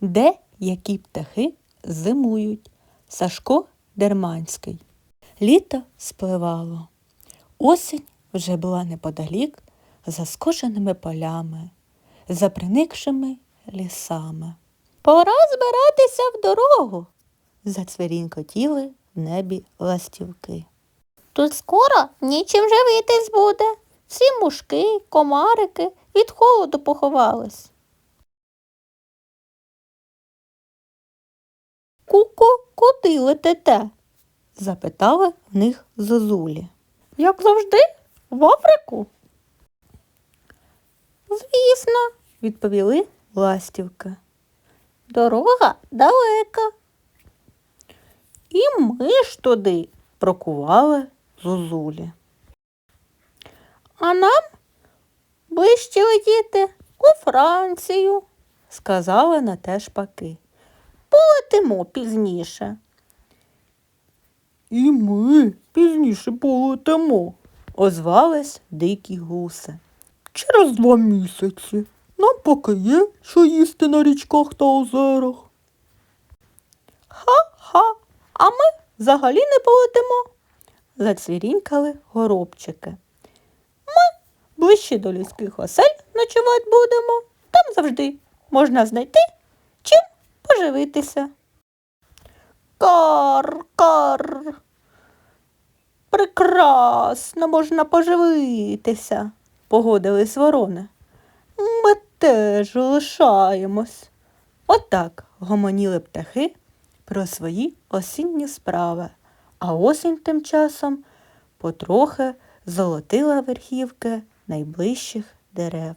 Де які птахи зимують? Сашко Дерманський. Літо спливало. Осінь вже була неподалік за скошеними полями, за приникшими лісами. Пора збиратися в дорогу. Зацвірінькотіли в небі ластівки. Тут скоро нічим живитись буде. Всі мушки, комарики від холоду поховались. Куди летите? запитали в них зозулі. Як завжди, в Африку. Звісно, відповіли ластівки. Дорога далека. І ми ж туди прокували зозулі. А нам ближче летіти у Францію. Сказали на те шпаки. Полетимо пізніше. І ми пізніше полетимо, озвались дикі гуси. Через два місяці. Нам поки є, що їсти на річках та озерах. Ха-ха, а ми взагалі не полетимо. Зацвірінькали горобчики. Ми ближче до людських осель ночувати будемо. Там завжди можна знайти чим поживитися. Кар, кар. Прекрасно можна поживитися, погодились ворони. Ми теж лишаємось. Отак гомоніли птахи про свої осінні справи, а осінь тим часом потрохи золотила верхівки найближчих дерев.